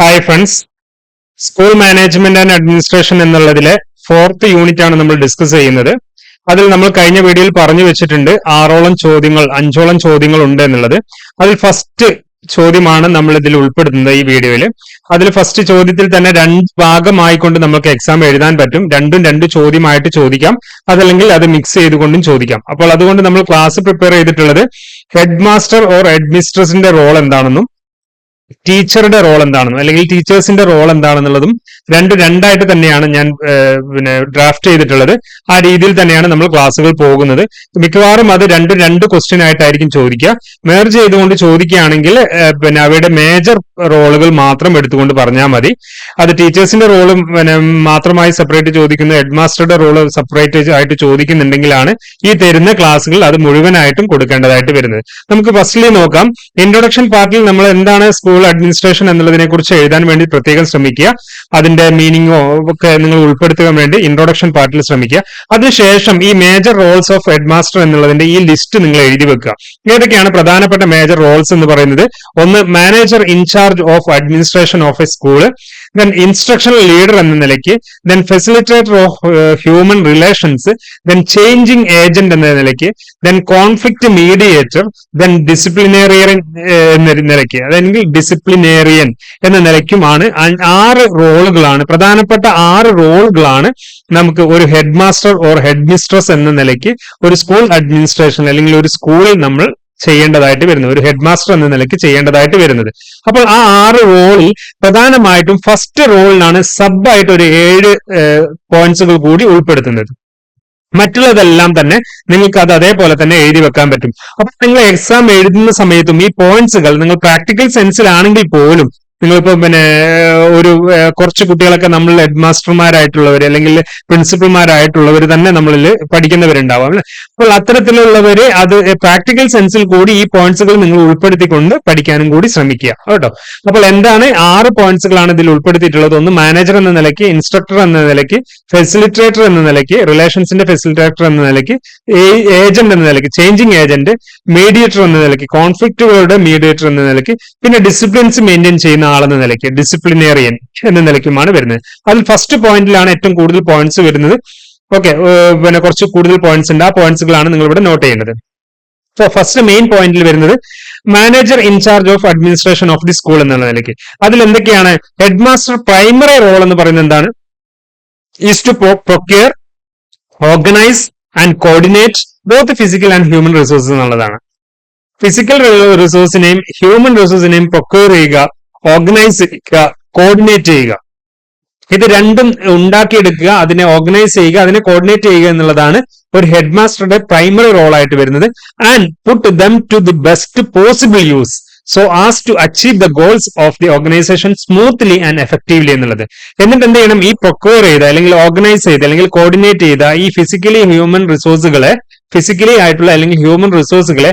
Hi friends school management and administration എന്നുള്ളതിലെ fourth unit ആണ് നമ്മൾ discuss ചെയ്യുന്നത്. അതിൽ നമ്മൾ കഴിഞ്ഞ വീഡിയോയിൽ പറഞ്ഞു വെച്ചിട്ടുണ്ട് ആറോളം ചോദ്യങ്ങൾ അഞ്ചോളം ചോദ്യങ്ങൾ ഉണ്ട് എന്നുള്ളത്. അതിൽ ഫസ്റ്റ് ചോദ്യമാണ് നമ്മൾ ഇതിൽ ഉൾപ്പെടുത്തുന്നത് ഈ വീഡിയോയിൽ അതിൽ ഫസ്റ്റ് ചോദ്യത്തിൽ തന്നെ രണ്ട് ഭാഗമായിക്കൊണ്ട് നമുക്ക് എക്സാം എഴുതാൻ പറ്റും. രണ്ടും രണ്ട് ചോദ്യമായിട്ട് ചോദിക്കാം. അതല്ലെങ്കിൽ അത് മിക്സ് ചെയ്തുകൊണ്ടും ചോദിക്കാം. അപ്പോൾ അതുകൊണ്ട് നമ്മൾ ക്ലാസ് പ്രിപ്പയർ ചെയ്തിട്ടുള്ളത് ഹെഡ് മാസ്റ്റർ ഓർ ഹെഡ് മിസ്ട്രസിന്റെ റോൾ എന്താണെന്നും ടീച്ചറുടെ റോൾ എന്താണെന്നും അല്ലെങ്കിൽ ടീച്ചേഴ്സിന്റെ റോൾ എന്താണെന്നുള്ളതും രണ്ട് രണ്ടായിട്ട് തന്നെയാണ് ഞാൻ പിന്നെ ഡ്രാഫ്റ്റ് ചെയ്തിട്ടുള്ളത്. ആ രീതിയിൽ തന്നെയാണ് നമ്മൾ ക്ലാസ്സുകൾ പോകുന്നത്. മിക്കവാറും അത് രണ്ട് രണ്ട് ക്വസ്റ്റ്യൻ ആയിട്ടായിരിക്കും ചോദിക്കുക. മേർജ് ചെയ്തുകൊണ്ട് ചോദിക്കുകയാണെങ്കിൽ പിന്നെ അവയുടെ മേജർ റോളുകൾ മാത്രം എടുത്തുകൊണ്ട് പറഞ്ഞാൽ മതി. അത് ടീച്ചേഴ്സിന്റെ റോൾ പിന്നെ മാത്രമായി സെപ്പറേറ്റ് ചോദിക്കുന്നു ഹെഡ്മാസ്റ്ററുടെ റോൾ സെപ്പറേറ്റ് ആയിട്ട് ചോദിക്കുന്നുണ്ടെങ്കിലാണ് ഈ തരുന്ന ക്ലാസ്സുകൾ അത് മുഴുവനായിട്ടും കൊടുക്കേണ്ടതായിട്ട് വരുന്നത്. നമുക്ക് ഫസ്റ്റ്ലി നോക്കാം. ഇൻട്രൊഡക്ഷൻ പാർട്ടിൽ നമ്മൾ എന്താണ് സ്കൂൾ അഡ്മിനിസ്ട്രേഷൻ എന്നുള്ളതിനെ കുറിച്ച് എഴുതാൻ വേണ്ടി പ്രത്യേകം ശ്രമിക്കുക. അതിന്റെ മീനിങ്ങോ ഒക്കെ നിങ്ങൾ ഉൾപ്പെടുത്തുവാൻ വേണ്ടി ഇൻട്രൊഡക്ഷൻ പാർട്ടിൽ ശ്രമിക്കുക. അതിനുശേഷം ഈ major roles of head master എന്നുള്ളതിന്റെ ഈ ലിസ്റ്റ് നിങ്ങൾ എഴുതി വെക്കുക. ഏതൊക്കെയാണ് പ്രധാനപ്പെട്ട മേജർ റോൾസ് എന്ന് പറയുന്നത്? ഒന്ന് manager in charge of administration of a school then instructional leader എന്ന നിലയ്ക്ക് then facilitator of human relations then changing agent എന്ന നിലയ്ക്ക് then conflict mediator then disciplinarian എന്ന നിലയ്ക്ക് അല്ലെങ്കിൽ ഡിസിപ്ലിനേറിയൻ എന്ന നിലയ്ക്കുമാണ് ആറ് റോളുകളാണ്. പ്രധാനപ്പെട്ട ആറ് റോളുകളാണ് നമുക്ക് ഒരു head master or head mistress എന്ന നിലയ്ക്ക് ഒരു സ്കൂൾ അഡ്മിനിസ്ട്രേഷൻ അല്ലെങ്കിൽ ഒരു സ്കൂളിൽ നമ്മൾ ചെയ്യേണ്ടതായിട്ട് വരുന്നത്. ഒരു ഹെഡ് മാസ്റ്റർ എന്ന നിലയ്ക്ക് ചെയ്യേണ്ടതായിട്ട് വരുന്നത്. അപ്പോൾ ആ ആറ് റോളിൽ പ്രധാനമായിട്ടും ഫസ്റ്റ് റോളിനാണ് സബ് ആയിട്ട് ഒരു ഏഴ് പോയിന്റ്സുകൾ കൂടി ഉൾപ്പെടുത്തുന്നത്. മറ്റുള്ളതെല്ലാം തന്നെ നിങ്ങൾക്ക് അത് അതേപോലെ തന്നെ എഴുതി വെക്കാൻ പറ്റും. അപ്പൊ നിങ്ങൾ എക്സാം എഴുതുന്ന സമയത്തും ഈ പോയിന്റ്സുകൾ നിങ്ങൾ പ്രാക്ടിക്കൽ സെൻസിലാണെങ്കിൽ പോലും നിങ്ങളിപ്പോ പിന്നെ ഒരു കുറച്ച് കുട്ടികളൊക്കെ നമ്മൾ ഹെഡ് മാസ്റ്റർമാരായിട്ടുള്ളവർ അല്ലെങ്കിൽ പ്രിൻസിപ്പൽമാരായിട്ടുള്ളവർ തന്നെ നമ്മളിൽ പഠിക്കുന്നവരുണ്ടാവാം അല്ലേ? അപ്പോൾ അത്തരത്തിലുള്ളവര് അത് പ്രാക്ടിക്കൽ സെൻസിൽ കൂടി ഈ പോയിന്റ്സുകൾ നിങ്ങൾ ഉൾപ്പെടുത്തിക്കൊണ്ട് പഠിക്കാനും കൂടി ശ്രമിക്കുക. കേട്ടോ? അപ്പോൾ എന്താണ് ആറ് പോയിന്റ്സുകളാണ് ഇതിൽ ഉൾപ്പെടുത്തിയിട്ടുള്ളത്? ഒന്ന് മാനേജർ എന്ന നിലയ്ക്ക് ഇൻസ്ട്രക്ടർ എന്ന നിലയ്ക്ക് ഫെസിലിറ്റേറ്റർ എന്ന നിലയ്ക്ക് റിലേഷൻസിന്റെ ഫെസിലിറ്റേറ്റർ എന്ന നിലയ്ക്ക് ഏജന്റ് എന്ന നിലയ്ക്ക് ചേഞ്ചിങ് ഏജന്റ് മീഡിയേറ്റർ എന്ന നിലയ്ക്ക് കോൺഫ്ലിക്റ്റുകളുടെ മീഡിയേറ്റർ എന്ന നിലയ്ക്ക് പിന്നെ ഡിസിപ്ലിൻസ് മെയിന്റെയിൻ ചെയ്യുന്ന ആളെന്ന നിലയ്ക്ക് ഡിസിപ്ലിനേറിയൻ എന്ന നിലയ്ക്കുമാണ് വരുന്നത്. അതിൽ ഫസ്റ്റ് പോയിന്റിലാണ് ഏറ്റവും കൂടുതൽ പോയിന്റ്സ് വരുന്നത്. ഓക്കെ പിന്നെ കുറച്ച് കൂടുതൽ പോയിന്റ്സ് ഉണ്ട്. ആ പോയിന്റ്സുകളാണ് നിങ്ങൾ ഇവിടെ നോട്ട് ചെയ്യേണ്ടത്. സോ ഫസ്റ്റ് മെയിൻ പോയിന്റിൽ വരുന്നത് manager in charge of administration of the school എന്നുള്ള നിലയ്ക്ക്. അതിൽ എന്തൊക്കെയാണ്? ഹെഡ് മാസ്റ്റർ പ്രൈമറി റോൾ എന്ന് പറയുന്നത് എന്താണ്? Is to procure organise and coordinate both physical and human resources എന്നുള്ളതാണ്. ഫിസിക്കൽ റിസോഴ്സിനെയും ഹ്യൂമൻ റിസോഴ്സിനെയും പ്രൊക്യൂർ ചെയ്യുക ഓർഗനൈസ് ചെയ്യുക കോർഡിനേറ്റ് ചെയ്യുക. ഇത് രണ്ടും ഉണ്ടാക്കിയെടുക്കുക അതിനെ ഓർഗനൈസ് ചെയ്യുക അതിനെ കോർഡിനേറ്റ് ചെയ്യുക എന്നുള്ളതാണ് ഒരു ഹെഡ് മാസ്റ്ററുടെ പ്രൈമറി റോൾ ആയിട്ട് വരുന്നത്. And put them to the best possible use so as to achieve the goals of the organisation smoothly and effectively എന്നുള്ളത്. എന്നിട്ട് എന്ത് ചെയ്യണം? ഈ പ്രൊക്യൂർ ചെയ്ത അല്ലെങ്കിൽ ഓർഗനൈസ് ചെയ്ത അല്ലെങ്കിൽ കോർഡിനേറ്റ് ചെയ്ത ഈ ഫിസിക്കലി ഹ്യൂമൻ റിസോഴ്സുകളെ ഫിസിക്കലി ആയിട്ടുള്ള അല്ലെങ്കിൽ ഹ്യൂമൻ റിസോഴ്സുകളെ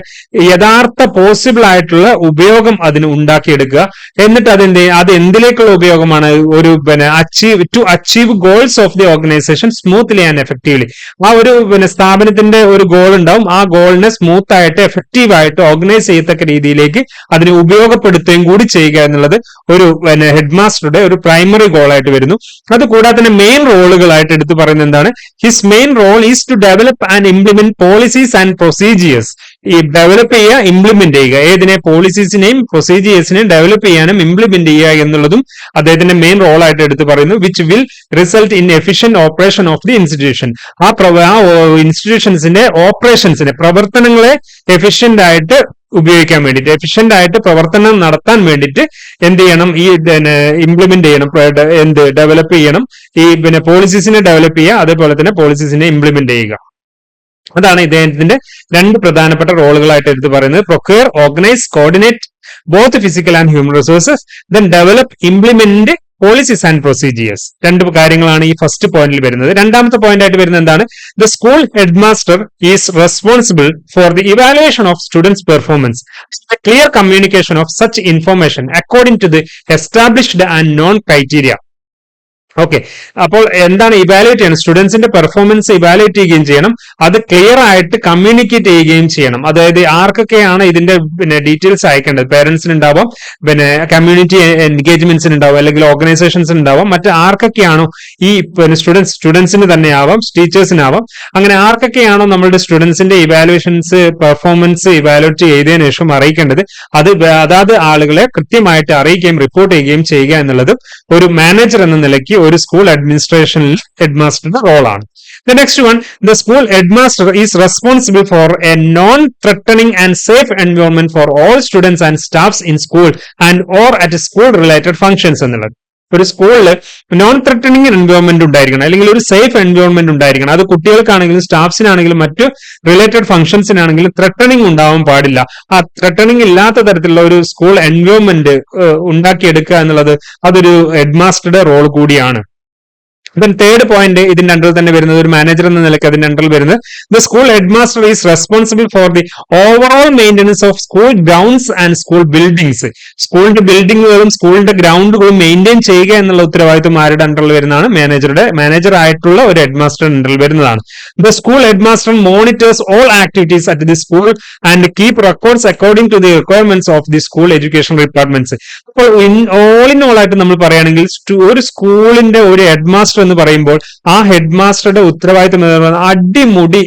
യഥാർത്ഥ പോസിബിൾ ആയിട്ടുള്ള ഉപയോഗം അതിന് ഉണ്ടാക്കിയെടുക്കുക. എന്നിട്ട് അതിന്റെ അത് എന്തിലേക്കുള്ള ഉപയോഗമാണ്? ഒരു പിന്നെ achieve to achieve goals of the organisation smoothly and effectively ആ ഒരു പിന്നെ സ്ഥാപനത്തിന്റെ ഒരു ഗോൾ ഉണ്ടാവും. ആ ഗോളിനെ സ്മൂത്ത് ആയിട്ട് എഫക്റ്റീവ് ആയിട്ട് ഓർഗനൈസ് ചെയ്യത്തക്ക രീതിയിലേക്ക് അതിനെ ഉപയോഗപ്പെടുത്തുകയും കൂടി ചെയ്യുക എന്നുള്ളത് ഒരു പിന്നെ ഹെഡ് മാസ്റ്ററുടെ ഒരു പ്രൈമറി ഗോൾ ആയിട്ട് വരുന്നു. അത് കൂടാതെ തന്നെ മെയിൻ റോളുകളായിട്ട് എടുത്തു പറയുന്നത് എന്താണ്? His main role is to develop and implement policies and procedures ഈ ഡെവലപ്പ് ചെയ്യുക ഇംപ്ലിമെന്റ് ചെയ്യുക. ഏതിനെ പോളിസീസിനെയും പ്രൊസീജിയേഴ്സിനെയും ഡെവലപ്പ് ചെയ്യാനും ഇംപ്ലിമെന്റ് ചെയ്യുക എന്നുള്ളതും അദ്ദേഹത്തിന്റെ മെയിൻ റോൾ ആയിട്ട് എടുത്ത് പറയുന്നു which will result in efficient operation of the institution ആ ഇൻസ്റ്റിറ്റ്യൂഷൻസിന്റെ ഓപ്പറേഷൻസിന്റെ പ്രവർത്തനങ്ങളെ എഫിഷ്യന്റ് ആയിട്ട് ഉപയോഗിക്കാൻ വേണ്ടിയിട്ട് എഫിഷ്യന്റ് ആയിട്ട് പ്രവർത്തനം നടത്താൻ വേണ്ടിയിട്ട് എന്ത് ചെയ്യണം? ഈ ഇംപ്ലിമെന്റ് ചെയ്യണം എന്ത് ഡെവലപ്പ് ചെയ്യണം. ഈ പിന്നെ പോളിസീസിനെ ഡെവലപ്പ് ചെയ്യുക അതേപോലെ തന്നെ പോളിസീസിനെ ഇംപ്ലിമെന്റ് ചെയ്യുക. അതാണ് ഇദ്ദേഹത്തിന്റെ രണ്ട് പ്രധാനപ്പെട്ട റോളുകളായിട്ട് എടുത്ത് പറയുന്നത്. Procure organise coordinate both physical and human resources then develop implement policies and procedures രണ്ട് കാര്യങ്ങളാണ് ഈ ഫസ്റ്റ് പോയിന്റിൽ വരുന്നത്. രണ്ടാമത്തെ പോയിന്റ് ആയിട്ട് വരുന്നത് എന്താണ്? The school head master is responsible for the evaluation of students performance clear communication of such information according to the established and known criteria okay അപ്പോൾ എന്താണ് ഇവാലുവേറ്റ് ചെയ്യണം? സ്റ്റുഡൻസിന്റെ പെർഫോമൻസ് ഇവാലുവേറ്റ് ചെയ്യുകയും ചെയ്യണം. അത് ക്ലിയർ ആയിട്ട് കമ്മ്യൂണിക്കേറ്റ് ചെയ്യുകയും ചെയ്യണം. അതായത് ആർക്കൊക്കെയാണ് ഇതിന്റെ പിന്നെ ഡീറ്റെയിൽസ് അയക്കേണ്ടത്? പേരൻസിന് ഉണ്ടാവാം പിന്നെ കമ്മ്യൂണിറ്റി എൻഗേജ്മെന്റ്സിന് ഉണ്ടാവും അല്ലെങ്കിൽ ഓർഗനൈസേഷൻസിന് ഉണ്ടാവാം മറ്റ് ആർക്കൊക്കെയാണോ ഈ പിന്നെ സ്റ്റുഡൻസ് സ്റ്റുഡൻസിന് തന്നെ ആവാം ടീച്ചേഴ്സിനാവാം അങ്ങനെ ആർക്കൊക്കെയാണോ നമ്മളുടെ സ്റ്റുഡൻസിന്റെ ഇവാലുവേഷൻസ് പെർഫോമൻസ് ഇവാലുവേറ്റ് ചെയ്തതിനു ശേഷം അറിയിക്കേണ്ടത്? അത് അതാത് ആളുകളെ കൃത്യമായിട്ട് അറിയിക്കുകയും റിപ്പോർട്ട് ചെയ്യുകയും ചെയ്യുക എന്നുള്ളത് ഒരു മാനേജർ എന്ന നിലയ്ക്ക് ഒരു സ്കൂൾ അഡ്മിനിസ്ട്രേഷനിൽ ഹെഡ് മാസ്റ്ററുടെ റോളാണ് The next one, the school headmaster is responsible for a non-threatening and safe environment for all students and staffs in school and or at school related functions എന്നുള്ളത് ഒരു സ്കൂളിൽ നോൺ ത്രെറ്റനിങ് എൻവയോൺമെന്റ് ഉണ്ടായിരിക്കണം അല്ലെങ്കിൽ ഒരു safe environment ഉണ്ടായിരിക്കണം. അത് കുട്ടികൾക്കാണെങ്കിലും സ്റ്റാഫ്സിനാണെങ്കിലും മറ്റ് റിലേറ്റഡ് ഫംഗ്ഷൻസിനാണെങ്കിലും ത്രെട്ടനിങ് ഉണ്ടാവാൻ പാടില്ല. ആ ത്രെട്ടനിങ് ഇല്ലാത്ത തരത്തിലുള്ള ഒരു സ്കൂൾ എൻവയോൺമെന്റ് ഉണ്ടാക്കിയെടുക്കുക എന്നുള്ളത് അതൊരു ഹെഡ്മാസ്റ്ററുടെ റോൾ കൂടിയാണ്. ദെൻ തേർഡ് പോയിന്റ് ഇതിന്റെ അണ്ടറിൽ തന്നെ വരുന്നത് ഒരു മാനേജർ എന്ന നിലയ്ക്ക് അതിന്റെ അണ്ടറിൽ വരുന്നത്. The school head master is responsible for the overall maintenance of school grounds and school buildings സ്കൂളിന്റെ ബിൽഡിങ്ങുകളും സ്കൂളിന്റെ ഗ്രൗണ്ടുകളും മെയിന്റെയിൻ ചെയ്യുക എന്നുള്ള ഉത്തരവാദിത്വം ആരുടെ അണ്ടറിൽ വരുന്നതാണ്? മാനേജറുടെ മാനേജർ ആയിട്ടുള്ള ഒരു ഹെഡ് ഹെഡ്മാസ്റ്റർ അണ്ടറിൽ വരുന്നതാണ്. The school head master monitors all activities at the school and keep records according to the requirements of the school education departments അപ്പോൾ ഓൾ ഇൻ ഓൾ ആയിട്ട് നമ്മൾ പറയുകയാണെങ്കിൽ ഒരു സ്കൂളിന്റെ ഒരു ഹെഡ്മാസ്റ്റർ എന്ന് പറയുമ്പോൾ ആ ഹെഡ് മാസ്റ്ററുടെ ഉത്തരവാദിത്തം എന്ന് പറയുന്നത് അടിമുടി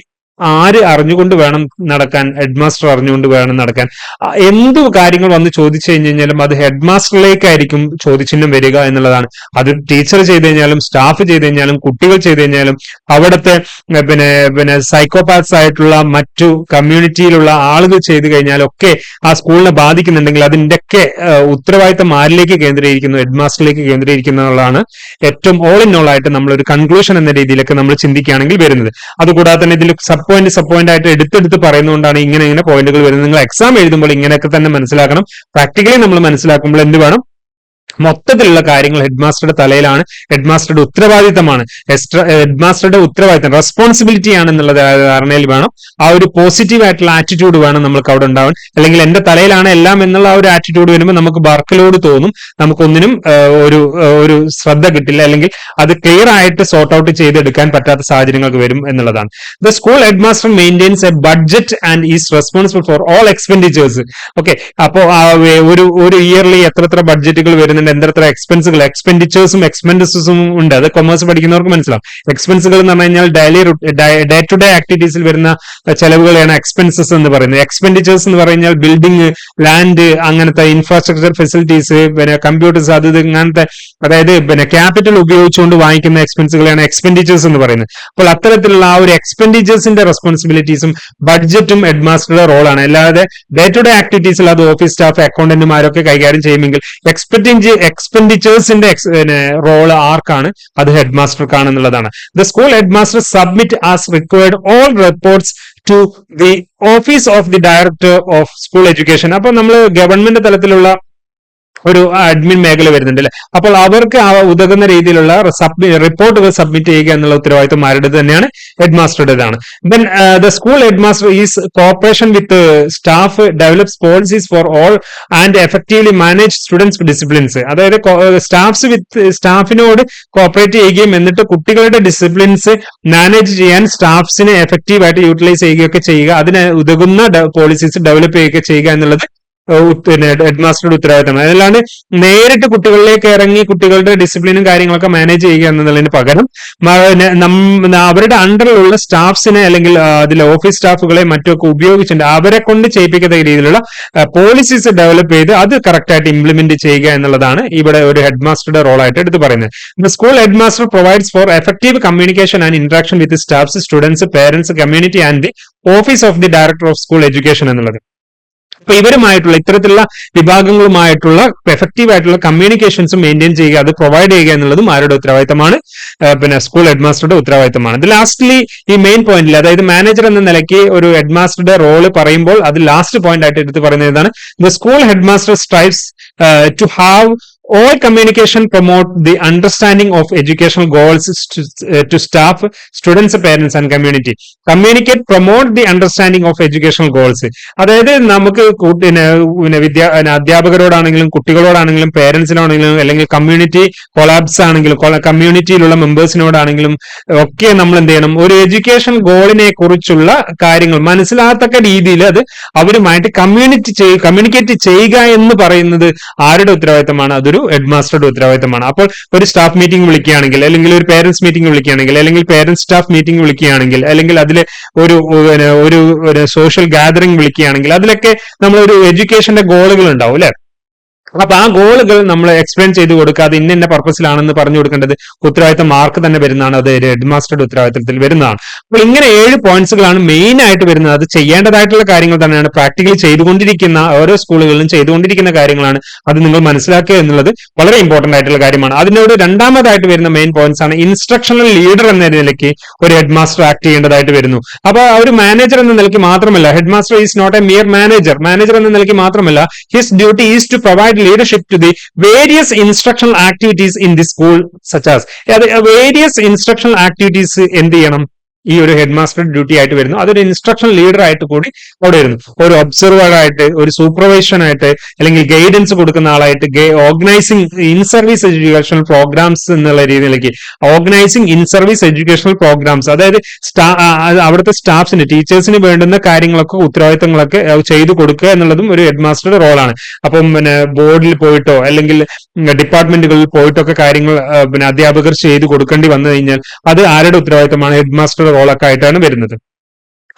ആര് അറിഞ്ഞുകൊണ്ട് വേണം നടക്കാൻ ഹെഡ് മാസ്റ്റർ അറിഞ്ഞുകൊണ്ട് വേണം നടക്കാൻ? എന്ത് കാര്യങ്ങൾ വന്ന് ചോദിച്ചു കഴിഞ്ഞു കഴിഞ്ഞാലും അത് മാസ്റ്ററിലേക്കായിരിക്കും ചോദ്യചിഹ്നം വരിക എന്നുള്ളതാണ്. അത് ടീച്ചർ ചെയ്ത് കഴിഞ്ഞാലും സ്റ്റാഫ് ചെയ്ത് കഴിഞ്ഞാലും കുട്ടികൾ ചെയ്ത് കഴിഞ്ഞാലും അവിടുത്തെ പിന്നെ പിന്നെ സൈക്കോപാത്സ് ആയിട്ടുള്ള മറ്റു കമ്മ്യൂണിറ്റിയിലുള്ള ആളുകൾ ചെയ്തു കഴിഞ്ഞാലും ഒക്കെ ആ സ്കൂളിനെ ബാധിക്കുന്നുണ്ടെങ്കിൽ അതിന്റെയൊക്കെ ഉത്തരവാദിത്തം ആരിലേക്ക് കേന്ദ്രീകരിക്കുന്നു ഹെഡ് മാസ്റ്ററിലേക്ക് എന്നുള്ളതാണ് ഏറ്റവും ഓൾ ഇൻ ഓൾ ആയിട്ട് നമ്മൾ ഒരു കൺക്ലൂഷൻ എന്ന രീതിയിലൊക്കെ നമ്മൾ ചിന്തിക്കുകയാണെങ്കിൽ വരുന്നത്. അതുകൂടാതെ തന്നെ ഇതിൽ സബ് പോയിന്റ് സബ് പോയിന്റ് ആയിട്ട് എടുത്തെടുത്ത് പറയുന്നതുകൊണ്ടാണ് ഇങ്ങനെ ഇങ്ങനെ പോയിന്റുകൾ വരുന്നത്. നിങ്ങൾ എക്സാം എഴുതുമ്പോൾ ഇങ്ങനെയൊക്കെ തന്നെ മനസ്സിലാക്കണം. പ്രാക്ടിക്കലി നമ്മൾ മനസ്സിലാക്കുമ്പോൾ എന്ത് വേണം? മൊത്തത്തിലുള്ള കാര്യങ്ങൾ ഹെഡ് മാസ്റ്ററുടെ തലയിലാണ്. ഹെഡ് മാസ്റ്ററുടെ ഉത്തരവാദിത്തമാണ് ഹെഡ് മാസ്റ്ററുടെ ഉത്തരവാദിത്തം റെസ്പോൺസിബിലിറ്റി ആണെന്നുള്ള ധാരണയിൽ വേണം. ആ ഒരു പോസിറ്റീവ് ആയിട്ടുള്ള ആറ്റിറ്റ്യൂഡ് വേണം നമുക്ക് അവിടെ ഉണ്ടാവാൻ. അല്ലെങ്കിൽ എന്റെ തലയിലാണ് എല്ലാം എന്നുള്ള ആ ഒരു ആറ്റിറ്റ്യൂഡ് വരുമ്പോൾ നമുക്ക് വർക്ക് ലോഡ് തോന്നും. നമുക്കൊന്നിനും ഒരു ഒരു ശ്രദ്ധ കിട്ടില്ല. അല്ലെങ്കിൽ അത് ക്ലിയർ ആയിട്ട് സോർട്ട് ഔട്ട് ചെയ്തെടുക്കാൻ പറ്റാത്ത സാഹചര്യങ്ങൾക്ക് വരും എന്നുള്ളതാണ്. The school head master maintains a budget and is responsible for all expenditures okay അപ്പോൾ ഒരു ഒരു ഇയർലി എത്ര എത്ര ബഡ്ജറ്റുകൾ വരുന്നുണ്ട് എന്തെത്ര എക്സ്പെൻസുകൾ എക്സ്പെൻഡിച്ചേഴ്സും എക്സ്പെൻഡിസും ഉണ്ട്. അത് കൊമേഴ്സ് പഠിക്കുന്നവർക്ക് മനസ്സിലാവും. എക്സ്പെൻസുകൾ എന്ന് പറഞ്ഞു കഴിഞ്ഞാൽ ഡെയിലി ഡേ ടു ഡേ ആക്ടിവിറ്റീസിൽ വരുന്ന ചെലവുകളെയാണ് എക്സ്പെൻസസ് എന്ന് പറയുന്നത്. എക്സ്പെൻഡിച്ചേഴ്സ് എന്ന് പറഞ്ഞാൽ ബിൽഡിംഗ് ലാൻഡ് അങ്ങനത്തെ ഇൻഫ്രാസ്ട്രക്ചർ ഫെസിലിറ്റീസ് പിന്നെ കമ്പ്യൂട്ടേഴ്സ് അത് ഇങ്ങനത്തെ അതായത് പിന്നെ ക്യാപിറ്റൽ ഉപയോഗിച്ചുകൊണ്ട് വാങ്ങിക്കുന്ന എക്സ്പെൻസുകളാണ് എക്സ്പെൻഡിച്ചേഴ്സ് എന്ന് പറയുന്നത്. അപ്പോൾ അത്തരത്തിലുള്ള ആ ഒരു എക്സ്പെൻഡിച്ചേഴ്സിന്റെ റെസ്പോൺസിബിലിറ്റീസും ബഡ്ജറ്റും ഹെഡ്മാസ്റ്ററുടെ റോളാണ് അല്ലാതെ ഡേ ടു ഡേ ആക്ടിവിറ്റീസിൽ അത് ഓഫീസ് സ്റ്റാഫ് അക്കൗണ്ടന്റുമാരൊക്കെ കൈകാര്യം ചെയ്യുമെങ്കിൽ എക്സ്പെൻഡിച്ചേഴ്സിന്റെ റോൾ ആർക്കാണ് അത് ഹെഡ് മാസ്റ്റർക്കാണ് എന്നുള്ളതാണ് the school head master submit as required all reports to the office of the director of school education അപ്പൊ നമ്മൾ ഗവൺമെന്റ് തലത്തിലുള്ള ഒരു അഡ്മിൻ മേഖല വരുന്നുണ്ട് അല്ലെ? അപ്പോൾ അവർക്ക് ഉതകുന്ന രീതിയിലുള്ള റിപ്പോർട്ടുകൾ സബ്മിറ്റ് ചെയ്യുക എന്നുള്ള ഉത്തരവാദിത്വം ആരുടെ തന്നെയാണ്? Head മാസ്റ്ററുടേതാണ് then the school head master is cooperation with staff develops policies for all and effectively manage students disciplines അതായത് സ്റ്റാഫ്സ് വിത്ത് സ്റ്റാഫിനോട് കോപ്പറേറ്റ് ചെയ്യുകയും എന്നിട്ട് കുട്ടികളുടെ ഡിസിപ്ലിൻസ് മാനേജ് ചെയ്യാൻ സ്റ്റാഫ്സിനെ എഫക്റ്റീവ് ആയിട്ട് യൂട്ടിലൈസ് ചെയ്യുകയൊക്കെ ചെയ്യുക. അതിന് ഉതകുന്ന പോളിസീസ് ഡെവലപ്പ് ചെയ്യുകയൊക്കെ ചെയ്യുക എന്നുള്ളത് പിന്നെ ഹെഡ് മാസ്റ്ററുടെ ഉത്തരവാദിത്തമാണ് അതല്ലാണ്ട് നേരിട്ട് കുട്ടികളിലേക്ക് ഇറങ്ങി കുട്ടികളുടെ ഡിസിപ്ലിനും കാര്യങ്ങളൊക്കെ മാനേജ് ചെയ്യുക എന്നുള്ളതിന് പകരം അവരുടെ അണ്ടറിലുള്ള സ്റ്റാഫ്സിനെ അല്ലെങ്കിൽ അതിലെ ഓഫീസ് സ്റ്റാഫുകളെ മറ്റൊക്കെ ഉപയോഗിച്ചിട്ടുണ്ട് അവരെ കൊണ്ട് ചെയ്യിപ്പിക്കുന്ന രീതിയിലുള്ള പോളിസീസ് ഡെവലപ്പ് ചെയ്ത് അത് കറക്റ്റായിട്ട് ഇംപ്ലിമെന്റ് ചെയ്യുക എന്നുള്ളതാണ് ഇവിടെ ഒരു ഹെഡ് മാസ്റ്ററുടെ റോൾ ആയിട്ട് എടുത്ത് പറയുന്നത്. School head master provides for effective communication and interaction with staffs students parents community and the office of the director of school education എന്നുള്ളത്. അപ്പൊ ഇവരുമായിട്ടുള്ള ഇത്തരത്തിലുള്ള വിഭാഗങ്ങളുമായിട്ടുള്ള എഫക്റ്റീവ് ആയിട്ടുള്ള കമ്മ്യൂണിക്കേഷൻസ് മെയിന്റെയിൻ ചെയ്യുക അത് പ്രൊവൈഡ് ചെയ്യുക എന്നുള്ളതും ആരുടെ ഉത്തരവാദിത്തമാണ്? പിന്നെ സ്കൂൾ ഹെഡ്മാസ്റ്ററുടെ ഉത്തരവാദിത്തമാണ്. ഇത് ലാസ്റ്റ്ലി ഈ മെയിൻ പോയിന്റിൽ അതായത് മാനേജർ എന്ന നിലയ്ക്ക് ഒരു ഹെഡ്മാസ്റ്ററുടെ റോൾ പറയുമ്പോൾ അത് ലാസ്റ്റ് പോയിന്റ് ആയിട്ട് എടുത്ത് പറയുന്നത് ഇതാണ് the school headmaster strives to have all communication promote the understanding of educational goals to, uh, to staff students parents and community. Communicate promote the understanding of educational goals അതായത് നമുക്ക് പിന്നെ വിദ്യാ അധ്യാപകരോടാണെങ്കിലും കുട്ടികളോടാണെങ്കിലും പേരൻസിനോടാണെങ്കിലും അല്ലെങ്കിൽ community collabs ആണെങ്കിലും കമ്മ്യൂണിറ്റിയിലുള്ള മെമ്പേഴ്സിനോടാണെങ്കിലും ഒക്കെ നമ്മൾ എന്ത് ചെയ്യണം? ഒരു എഡ്യൂക്കേഷൻ ഗോളിനെ കുറിച്ചുള്ള കാര്യങ്ങൾ മനസ്സിലാകത്തക്ക രീതിയിൽ അത് അവരുമായിട്ട് കമ്മ്യൂണിറ്റി കമ്മ്യൂണിക്കേറ്റ് ചെയ്യുക എന്ന് പറയുന്നത് ആരുടെ ഉത്തരവാദിത്തമാണ്? അതൊരു ഹെഡ് മാസ്റ്ററുടെ ഉത്തരവാദിത്തമാണ്. അപ്പോൾ ഒരു സ്റ്റാഫ് മീറ്റിംഗ് വിളിക്കുകയാണെങ്കിൽ അല്ലെങ്കിൽ ഒരു പേരൻസ് മീറ്റിംഗ് വിളിക്കുകയാണെങ്കിൽ അല്ലെങ്കിൽ പേരൻസ് സ്റ്റാഫ് മീറ്റിംഗ് വിളിക്കുകയാണെങ്കിൽ അല്ലെങ്കിൽ അതിൽ ഒരു ഒരു ഒരു സോഷ്യൽ ഗാദറിംഗ് വിളിക്കുകയാണെങ്കിൽ അതിലൊക്കെ നമ്മളൊരു ഒരു എഡ്യൂക്കേഷന്റെ ഗോളുകൾ ഉണ്ടാവും അല്ലെ? അപ്പൊ ആ ഗോളുകൾ നമ്മൾ എക്സ്പ്ലെയിൻ ചെയ്ത് കൊടുക്കുക അത് ഇന്ന പർപ്പസിലാണെന്ന് പറഞ്ഞു കൊടുക്കേണ്ടത് ഉത്തരവാദിത്തം മാർക്ക് തന്നെ വരുന്നതാണ്. അത് ഹെഡ് മാസ്റ്ററുടെ ഉത്തരവാദിത്തത്തിൽ വരുന്നതാണ്. അപ്പൊ ഇങ്ങനെ ഏഴ് പോയിന്റ്സുകളാണ് മെയിൻ ആയിട്ട് വരുന്നത്. അത് ചെയ്യേണ്ടതായിട്ടുള്ള കാര്യങ്ങൾ തന്നെയാണ്. പ്രാക്ടിക്കലി ചെയ്തുകൊണ്ടിരിക്കുന്ന ഓരോ സ്കൂളുകളിലും ചെയ്തുകൊണ്ടിരിക്കുന്ന കാര്യങ്ങളാണ് അത് നിങ്ങൾ മനസ്സിലാക്കുക എന്നുള്ളത് വളരെ ഇമ്പോർട്ടന്റ് ആയിട്ടുള്ള കാര്യമാണ്. അതിനോട് രണ്ടാമതായിട്ട് വരുന്ന മെയിൻ പോയിന്റ്സ് ആണ് ഇൻസ്ട്രക്ഷണൽ ലീഡർ എന്ന നിലയ്ക്ക് ഒരു ഹെഡ് മാസ്റ്റർ ആക്ട് ചെയ്യേണ്ടതായിട്ട് വരുന്നു. അപ്പൊ ഒരു മാനേജർ എന്ന നിലയ്ക്ക് മാത്രമല്ല head master is not a mere manager manager എന്ന നിലയ്ക്ക് മാത്രമല്ല his duty is to provide leadership to the various instructional activities in the school such as various instructional activities എന്ത് ചെയ്യണം ഈ ഒരു ഹെഡ് മാസ്റ്റർ ഡ്യൂട്ടി ആയിട്ട് വരുന്നു. അതൊരു ഇൻസ്ട്രക്ഷൻ ലീഡർ ആയിട്ട് കൂടി അവിടെ വരുന്നു. ഒരു ഒബ്സർവർ ആയിട്ട് ഒരു സൂപ്പർവൈഷൻ ആയിട്ട് അല്ലെങ്കിൽ ഗൈഡൻസ് കൊടുക്കുന്ന ആളായിട്ട് organising in service educational programmes എന്നുള്ള രീതിയിലേക്ക് organising in service educational programmes അതായത് അവിടുത്തെ സ്റ്റാഫ്സിന് ടീച്ചേഴ്സിന് വേണ്ടുന്ന കാര്യങ്ങളൊക്കെ ഉത്തരവാദിത്തങ്ങളൊക്കെ ചെയ്തു കൊടുക്കുക എന്നുള്ളതും ഒരു ഹെഡ് മാസ്റ്ററുടെ റോളാണ് അപ്പം പിന്നെ ബോർഡിൽ പോയിട്ടോ അല്ലെങ്കിൽ ഡിപ്പാർട്ട്മെന്റുകളിൽ പോയിട്ടൊക്കെ കാര്യങ്ങൾ പിന്നെ അധ്യാപകർ ചെയ്തു കൊടുക്കേണ്ടി വന്നു കഴിഞ്ഞാൽ അത് ആരുടെ ഉത്തരവാദിത്തമാണ്? ഹെഡ് മാസ്റ്ററുടെ റോളൊക്കെ ആയിട്ടാണ് വരുന്നത്.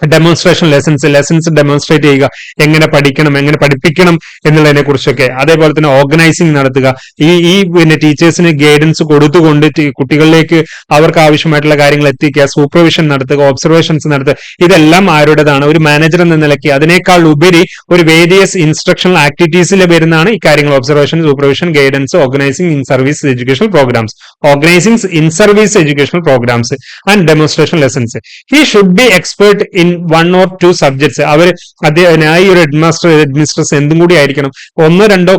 ഡെമോൺസ്ട്രേഷൻ ലെസൺസ് ലെസൺസ് ഡെമോൺസ്ട്രേറ്റ് ചെയ്യുക. എങ്ങനെ പഠിക്കണം എങ്ങനെ പഠിപ്പിക്കണം എന്നുള്ളതിനെ കുറിച്ചൊക്കെ. അതേപോലെ തന്നെ ഓർഗനൈസിങ് നടത്തുക. ഈ ഈ പിന്നെ ടീച്ചേഴ്സിന് ഗൈഡൻസ് കൊടുത്തുകൊണ്ട് കുട്ടികളിലേക്ക് അവർക്ക് ആവശ്യമായിട്ടുള്ള കാര്യങ്ങൾ എത്തിക്കുക സൂപ്പർവിഷൻ നടത്തുക ഒബ്സർവേഷൻസ് നടത്തുക. ഇതെല്ലാം ആരുടേതാണ്? ഒരു മാനേജർ എന്ന നിലയ്ക്ക്. അതിനേക്കാൾ ഉപരി ഒരു വേരിയസ് ഇൻസ്ട്രക്ഷണൽ ആക്ടിവിറ്റീസിൽ വരുന്നതാണ് ഈ കാര്യങ്ങൾ. Observation supervision guidance organising in service educational programmes organising in service educational programmes and demonstration lessons he should be expert in one or two subjects അവർ അദ്ദേഹം ഒരു ഹെഡ്മാസ്റ്റർ മാസ്റ്റർ അഡ്മിനിസ്ട്രേഷൻ എന്തും കൂടി ആയിരിക്കണം. ഒന്നോ രണ്ടോ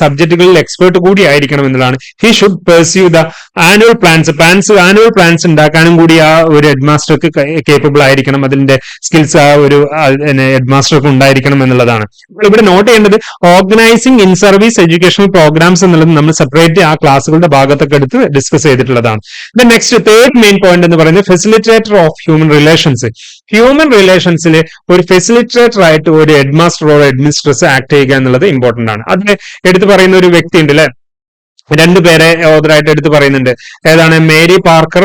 സബ്ജക്റ്റുകളിൽ എക്സ്പേർട്ട് കൂടി ആയിരിക്കണം എന്നതാണ് he should pursue the annual plans plans annual plans ഉണ്ടാക്കാനും കൂടി ആ ഒരു ഹെഡ്മാസ്റ്റർക്ക് കേപ്പബിൾ ആയിരിക്കണം. അതിന്റെ സ്കിൽസ് ആ ഒരു ഹെഡ്മാസ്റ്റർക്ക് ഉണ്ടായിരിക്കണം എന്നുള്ളതാണ്. ഇവിടെ നോട്ട് ചെയ്യേണ്ടത് organising in service educational programmes എന്നുള്ളത് നമ്മൾ സെപ്പറേറ്റ് ആ ക്ലാസ്സുകളുടെ ഭാഗത്തൊക്കെ എടുത്ത് ഡിസ്കസ് ചെയ്തിട്ടുള്ളതാണ്. നെക്സ്റ്റ് തേർഡ് മെയിൻ പോയിന്റ് എന്ന് പറയുന്നത് facilitator of human relations human റിലേഷൻസിൽ ഒരു ഫെസിലിറ്റേറ്റർ ആയിട്ട് ഒരു head master or administrator act ചെയ്യുക എന്നുള്ളത് ഇമ്പോർട്ടന്റ് ആണ്. അതിന് എടുത്തു പറയുന്ന ഒരു വ്യക്തി ഉണ്ട് അല്ലെ രണ്ടുപേരെ ഓതറായിട്ട് എടുത്തു പറയുന്നുണ്ട്. ഏതാണ്? Mary Parker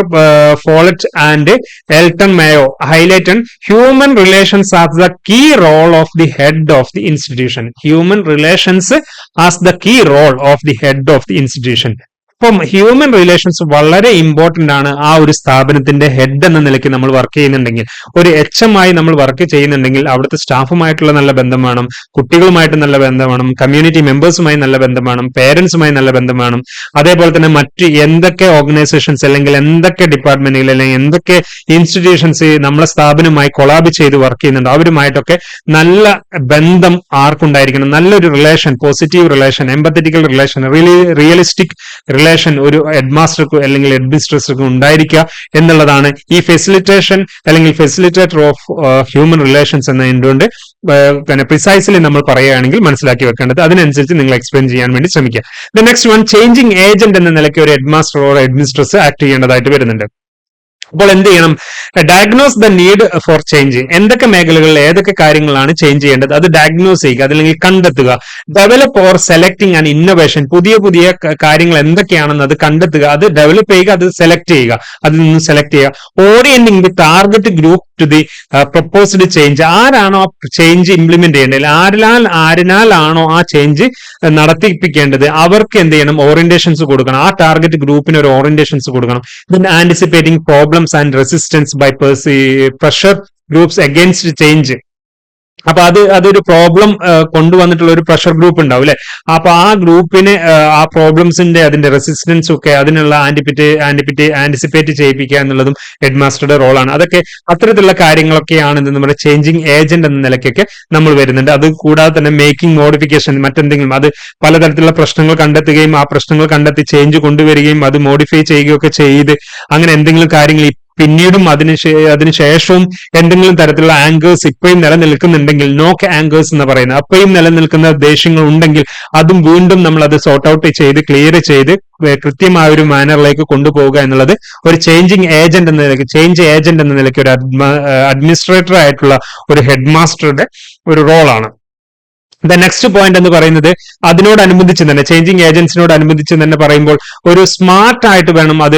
Follett and Elton Mayo. Highlight human relations as the key role of the head of the institution human relations as the key role of the head of the institution അപ്പം human relations വളരെ important ആണ് ആ ഒരു സ്ഥാപനത്തിന്റെ head എന്ന നിലയ്ക്ക് നമ്മൾ work ചെയ്യുന്നുണ്ടെങ്കിൽ. ഒരു എച്ച് എം ആയി നമ്മൾ വർക്ക് ചെയ്യുന്നുണ്ടെങ്കിൽ അവിടുത്തെ സ്റ്റാഫുമായിട്ടുള്ള നല്ല ബന്ധം വേണം കുട്ടികളുമായിട്ട് നല്ല ബന്ധം വേണം കമ്മ്യൂണിറ്റി മെമ്പേഴ്സുമായി നല്ല ബന്ധം വേണം പേരൻസുമായി നല്ല ബന്ധം വേണം. അതേപോലെ തന്നെ മറ്റ് എന്തൊക്കെ ഓർഗനൈസേഷൻസ് അല്ലെങ്കിൽ എന്തൊക്കെ ഡിപ്പാർട്ട്മെന്റുകൾ അല്ലെങ്കിൽ എന്തൊക്കെ ഇൻസ്റ്റിറ്റ്യൂഷൻസ് നമ്മളെ സ്ഥാപനമായി കൊളാബ് ചെയ്ത് വർക്ക് ചെയ്യുന്നുണ്ട് അവരുമായിട്ടൊക്കെ നല്ല ബന്ധം ആർക്കുണ്ടായിരിക്കണം. നല്ലൊരു relation positive relation empathetical relation really realistic relation ഒരു ഹെഡ് മാസ്റ്റർക്കും അല്ലെങ്കിൽ അഡ്മിനിസ്ട്രേറ്റർക്കും ഉണ്ടായിരിക്കുക എന്നുള്ളതാണ് ഈ ഫെസിലിറ്റേഷൻ അല്ലെങ്കിൽ ഫെസിലിറ്റേറ്റർ ഓഫ് ഹ്യൂമൻ റിലേഷൻസ് എന്നതുകൊണ്ട് പിന്നെ പ്രിസൈസ്ലി നമ്മൾ പറയുകയാണെങ്കിൽ മനസ്സിലാക്കി വെക്കേണ്ടത്. അതിനനുസരിച്ച് നിങ്ങൾ എക്സ്പ്ലെയിൻ ചെയ്യാൻ വേണ്ടി ശ്രമിക്കുക. The next one changing agent എന്ന നിലയ്ക്ക് ഒരു head master or administrator act ചെയ്യേണ്ടതായിട്ട് വരുന്നുണ്ട്. അപ്പോൾ എന്ത് ചെയ്യണം? Diagnose the need for change എന്തൊക്കെ മേഖലകളിൽ ഏതൊക്കെ കാര്യങ്ങളാണ് ചേഞ്ച് ചെയ്യേണ്ടത്? അത് ഡയഗ്നോസ് ചെയ്യുക അതല്ലെങ്കിൽ കണ്ടെത്തുക. Develop or selecting and innovation പുതിയ പുതിയ കാര്യങ്ങൾ എന്തൊക്കെയാണെന്ന് അത് കണ്ടെത്തുക. അത് ഡെവലപ്പ് ചെയ്യുക അത് സെലക്ട് ചെയ്യുക. അതിൽ നിന്ന് സെലക്ട് ചെയ്യുക. Orienting the target group to the proposed change ആരാണോ ആ ചേഞ്ച് ഇംപ്ലിമെന്റ് ചെയ്യേണ്ടത്? ആരിലാൽ ആരിനാലാണോ ആ ചേഞ്ച് നടത്തിപ്പിക്കേണ്ടത്? അവർക്ക് എന്ത് ചെയ്യണം? ഓറിയന്റേഷൻസ് കൊടുക്കണം. ആ ടാർഗറ്റ് ഗ്രൂപ്പിന് ഒരു ഓറിയന്റേഷൻസ് കൊടുക്കണം. Then anticipating problems and resistance by pressure groups against change അപ്പൊ അത് അതൊരു പ്രോബ്ലം കൊണ്ടുവന്നിട്ടുള്ള ഒരു പ്രഷർ ഗ്രൂപ്പ് ഉണ്ടാവും അല്ലെ അപ്പൊ ആ ഗ്രൂപ്പിന് ആ പ്രോബ്ലംസിന്റെ അതിന്റെ റെസിസ്റ്റൻസ് ഒക്കെ അതിനുള്ള ആന്റിപിറ്റ് ആന്റിപിറ്റ് ആന്റിസിപ്പേറ്റ് ചെയ്യിപ്പിക്കുക എന്നുള്ളതും ഹെഡ് മാസ്റ്ററുടെ റോളാണ് അതൊക്കെ അത്തരത്തിലുള്ള കാര്യങ്ങളൊക്കെയാണ് ഇത് നമ്മുടെ ചേഞ്ചിങ് ഏജന്റ് എന്ന നിലയ്ക്കൊക്കെ നമ്മൾ വരുന്നുണ്ട്. അത് കൂടാതെ തന്നെ മേക്കിംഗ് മോഡിഫിക്കേഷൻ മറ്റെന്തെങ്കിലും അത് പലതരത്തിലുള്ള പ്രശ്നങ്ങൾ കണ്ടെത്തുകയും ആ പ്രശ്നങ്ങൾ കണ്ടെത്തി ചേഞ്ച് കൊണ്ടുവരികയും അത് മോഡിഫൈ ചെയ്യുകയൊക്കെ ചെയ്ത് അങ്ങനെ എന്തെങ്കിലും കാര്യങ്ങൾ പിന്നീടും അതിന് അതിനുശേഷവും എന്തെങ്കിലും തരത്തിലുള്ള ആങ്കേഴ്സ് ഇപ്പോഴും നിലനിൽക്കുന്നുണ്ടെങ്കിൽ നോക്ക് ആങ്കേഴ്സ് എന്ന് പറയുന്നത്. അപ്പോഴും നിലനിൽക്കുന്ന ദേഷ്യങ്ങൾ ഉണ്ടെങ്കിൽ അതും വീണ്ടും നമ്മൾ അത് സോർട്ട് ഔട്ട് ചെയ്ത് ക്ലിയർ ചെയ്ത് കൃത്യമായ ഒരു മാനറിലേക്ക് കൊണ്ടുപോവുക എന്നുള്ളത് ഒരു ചേഞ്ചിങ് ഏജന്റ് എന്ന നിലയ്ക്ക് ചേഞ്ച് ഏജന്റ് എന്ന നിലയ്ക്ക് ഒരു അഡ്മിനിസ്ട്രേറ്റർ ആയിട്ടുള്ള ഒരു ഹെഡ് മാസ്റ്ററുടെ ഒരു റോളാണ് ദ നെക്സ്റ്റ് പോയിന്റ് എന്ന് പറയുന്നത് അതിനോടനുബന്ധിച്ച് തന്നെ ചേഞ്ചിങ് ഏജൻസിനോട് അനുബന്ധിച്ച് തന്നെ പറയുമ്പോൾ ഒരു സ്മാർട്ട് ആയിട്ട് വേണം അത്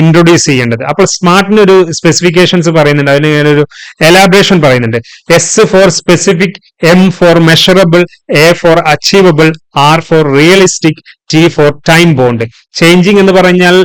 ഇൻട്രൊഡ്യൂസ് ചെയ്യേണ്ടത്. അപ്പോൾ സ്മാർട്ടിന് ഒരു സ്പെസിഫിക്കേഷൻസ് പറയുന്നുണ്ട്. അതിന് ഞാനൊരു എലാബറേഷൻ പറയുന്നുണ്ട്. S for specific M for measurable A for achievable R for realistic T for time bound changing എന്ന് പറഞ്ഞാൽ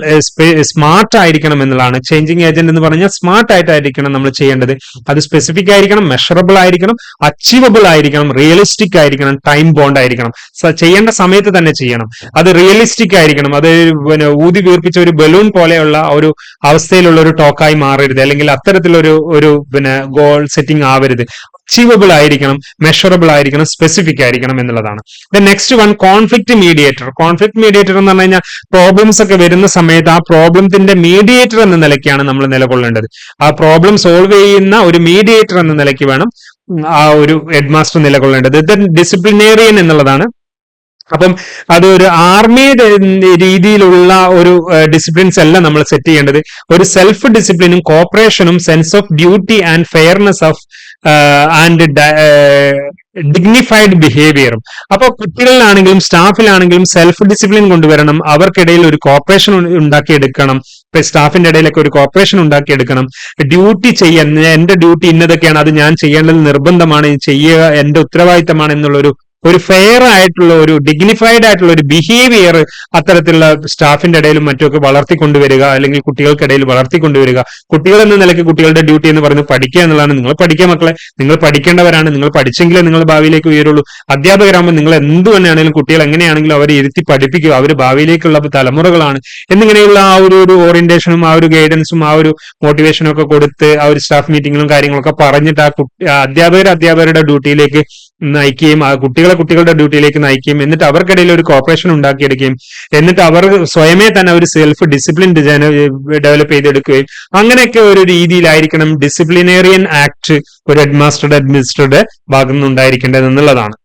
സ്മാർട്ട് ആയിരിക്കണം എന്നുള്ളതാണ്. ചേഞ്ചിങ് ഏജന്റ് എന്ന് പറഞ്ഞാൽ സ്മാർട്ട് ആയിട്ടായിരിക്കണം നമ്മൾ ചെയ്യേണ്ടത്. അത് സ്പെസിഫിക് ആയിരിക്കണം മെഷറബിൾ ആയിരിക്കണം അച്ചീവബിൾ ആയിരിക്കണം റിയലിസ്റ്റിക് ആയിരിക്കണം ടൈം ബോണ്ട് ആയിരിക്കണം. ചെയ്യേണ്ട സമയത്ത് തന്നെ ചെയ്യണം. അത് റിയലിസ്റ്റിക് ആയിരിക്കണം. അത് പിന്നെ ഊതി വീർപ്പിച്ച ഒരു ബലൂൺ പോലെയുള്ള ഒരു അവസ്ഥയിലുള്ള ഒരു ടോക്കായി മാറരുത്. അല്ലെങ്കിൽ അത്തരത്തിലൊരു ഒരു പിന്നെ ഗോൾ സെറ്റിംഗ് ആവരുത്. അച്ചീവബിൾ ആയിരിക്കണം മെഷറബിൾ ആയിരിക്കണം സ്പെസിഫിക് ആയിരിക്കണം എന്നുള്ളതാണ്. Next one conflict mediator conflict mediator എന്ന് പറഞ്ഞു കഴിഞ്ഞാൽ പ്രോബ്ലംസ് ഒക്കെ വരുന്ന സമയത്ത് ആ പ്രോബ്ലത്തിന്റെ മീഡിയേറ്റർ എന്ന നിലയ്ക്കാണ് നമ്മൾ നിലകൊള്ളേണ്ടത്. ആ പ്രോബ്ലം സോൾവ് ചെയ്യുന്ന ഒരു മീഡിയേറ്റർ എന്ന നിലയ്ക്ക് വേണം ആ ഒരു ഹെഡ് മാസ്റ്റർ നിലകൊള്ളേണ്ടത്. ദെൻ ഡിസിപ്ലിനേറിയൻ എന്നുള്ളതാണ്. അപ്പം അത് ഒരു ആർമിയുടെ രീതിയിലുള്ള ഒരു ഡിസിപ്ലിൻസ് അല്ല നമ്മൾ സെറ്റ് ചെയ്യേണ്ടത്. ഒരു സെൽഫ് ഡിസിപ്ലിനും കോപ്പറേഷനും sense of duty and fairness of and dignified ബിഹേവിയറും അപ്പോൾ കുട്ടികളിലാണെങ്കിലും സ്റ്റാഫിലാണെങ്കിലും സെൽഫ് ഡിസിപ്ലിൻ കൊണ്ടുവരണം. അവർക്കിടയിൽ ഒരു കോപ്പറേഷൻ ഉണ്ടാക്കിയെടുക്കണം. ഇപ്പൊ സ്റ്റാഫിന്റെ ഇടയിലൊക്കെ ഒരു കോപ്പറേഷൻ ഉണ്ടാക്കിയെടുക്കണം. ഡ്യൂട്ടി ചെയ്യാൻ എന്റെ ഡ്യൂട്ടി ഇന്നതൊക്കെയാണ് അത് ഞാൻ ചെയ്യേണ്ടത് നിർബന്ധമാണ് ചെയ്യുക എന്റെ ഉത്തരവാദിത്തമാണ് എന്നുള്ളൊരു ഒരു ഫെയർ ആയിട്ടുള്ള ഒരു ഡിഗ്നിഫൈഡ് ആയിട്ടുള്ള ഒരു ബിഹേവിയർ അത്തരത്തിലുള്ള സ്റ്റാഫിന്റെ ഇടയിലും മറ്റുമൊക്കെ വളർത്തിക്കൊണ്ടുവരിക അല്ലെങ്കിൽ കുട്ടികൾക്കിടയിൽ വളർത്തിക്കൊണ്ടുവരിക കുട്ടികൾ എന്ന നിലയ്ക്ക് കുട്ടികളുടെ ഡ്യൂട്ടി എന്ന് പറയുന്നത് പഠിക്കുക എന്നുള്ളതാണ്. നിങ്ങൾ പഠിക്കുക മക്കളെ. നിങ്ങൾ പഠിക്കേണ്ടവരാണ്. നിങ്ങൾ പഠിച്ചെങ്കിലേ നിങ്ങൾ ഭാവിയിലേക്ക് ഉയരുള്ളൂ. അധ്യാപകരാകുമ്പോൾ നിങ്ങൾ എന്ത് തന്നെയാണെങ്കിലും കുട്ടികൾ എങ്ങനെയാണെങ്കിലും അവരെ ഇരുത്തി പഠിപ്പിക്കുക. അവർ ഭാവിയിലേക്കുള്ള തലമുറകളാണ്. എന്നിങ്ങനെയുള്ള ആ ഒരു ഒരു ഓറിയന്റേഷനും ആ ഒരു ഗൈഡൻസും ആ ഒരു മോട്ടിവേഷനും ഒക്കെ കൊടുത്ത് ആ ഒരു സ്റ്റാഫ് മീറ്റിങ്ങിലും കാര്യങ്ങളൊക്കെ പറഞ്ഞിട്ട് ആ കുട്ടി അധ്യാപകർ അധ്യാപകരുടെ ഡ്യൂട്ടിയിലേക്ക് നയിക്കുകയും ആ കുട്ടികളെ കുട്ടികളുടെ ഡ്യൂട്ടിയിലേക്ക് നയിക്കുകയും എന്നിട്ട് അവർക്കിടയിൽ ഒരു കോപ്പറേഷൻ ഉണ്ടാക്കിയെടുക്കുകയും എന്നിട്ട് അവർ സ്വയമേ തന്നെ ഒരു സെൽഫ് ഡിസിപ്ലിൻ ഡെവലപ്പ് ചെയ്തെടുക്കുകയും അങ്ങനെയൊക്കെ ഒരു രീതിയിലായിരിക്കണം ഡിസിപ്ലിനേറിയൻ ആക്ട് ഒരു ഹെഡ് മാസ്റ്ററുടെ അഡ്മിനിസ്റ്ററുടെ ഭാഗത്തു നിന്നുണ്ടായിരിക്കേണ്ടത് എന്നുള്ളതാണ്.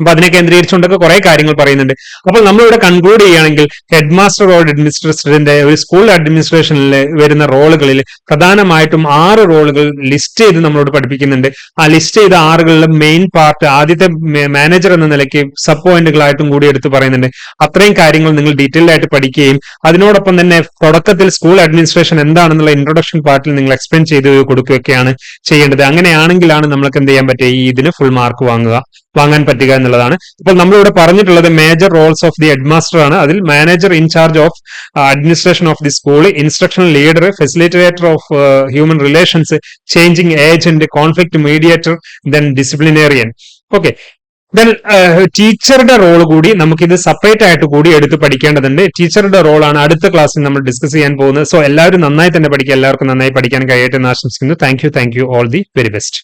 അപ്പൊ അതിനെ കേന്ദ്രീകരിച്ചുകൊണ്ടൊക്കെ കുറെ കാര്യങ്ങൾ പറയുന്നുണ്ട്. അപ്പോൾ നമ്മളിവിടെ കൺക്ലൂഡ് ചെയ്യുകയാണെങ്കിൽ ഹെഡ് മാസ്റ്റർ ഓർ അഡ്മിനിസ്ട്രേറ്ററിന്റെ ഒരു സ്കൂൾ അഡ്മിനിസ്ട്രേഷനിൽ വരുന്ന റോളുകളിൽ പ്രധാനമായിട്ടും ആറ് റോളുകൾ ലിസ്റ്റ് ചെയ്ത് നമ്മളോട് പഠിപ്പിക്കുന്നുണ്ട്. ആ ലിസ്റ്റ് ചെയ്ത ആറുകളിലെ മെയിൻ പാർട്ട് ആദ്യത്തെ മാനേജർ എന്ന നിലയ്ക്ക് സബ് പോയിന്റുകളായിട്ടും കൂടി എടുത്ത് പറയുന്നുണ്ട്. അത്രയും കാര്യങ്ങൾ നിങ്ങൾ ഡീറ്റെയിൽഡ് ആയിട്ട് പഠിക്കുകയും അതിനോടൊപ്പം തന്നെ തുടക്കത്തിൽ സ്കൂൾ അഡ്മിനിസ്ട്രേഷൻ എന്താണെന്നുള്ള ഇൻട്രൊഡക്ഷൻ പാർട്ടിൽ നിങ്ങൾ എക്സ്പ്ലെയിൻ ചെയ്ത് കൊടുക്കുകയൊക്കെയാണ് ചെയ്യേണ്ടത്. അങ്ങനെയാണെങ്കിലാണ് നമ്മൾക്ക് എന്ത് ചെയ്യാൻ പറ്റുക? ഈ ഇതിന് ഫുൾ മാർക്ക് വാങ്ങുക. വാങ്ങാൻ പറ്റുക എന്നുള്ളതാണ്. ഇപ്പോൾ നമ്മളിവിടെ പറഞ്ഞിട്ടുള്ളത് major roles of the headmaster ആണ്. അതിൽ manager in charge of administration of the school instruction leader facilitator of human relations changing agent conflict mediator then disciplinarian okay then ടീച്ചറുടെ റോൾ കൂടി നമുക്കിത് സെപ്പറേറ്റ് ആയിട്ട് കൂടി എടുത്ത് പഠിക്കേണ്ടതുണ്ട്. ടീച്ചറുടെ റോളാണ് അടുത്ത ക്ലാസ്സിൽ നമ്മൾ ഡിസ്കസ് ചെയ്യാൻ പോകുന്നത്. സോ എല്ലാവരും നന്നായി തന്നെ പഠിക്കുക. എല്ലാവർക്കും നന്നായി പഠിക്കാൻ കഴിയട്ടെ എന്ന് ആശംസിക്കുന്നു. Thank you thank you all the very best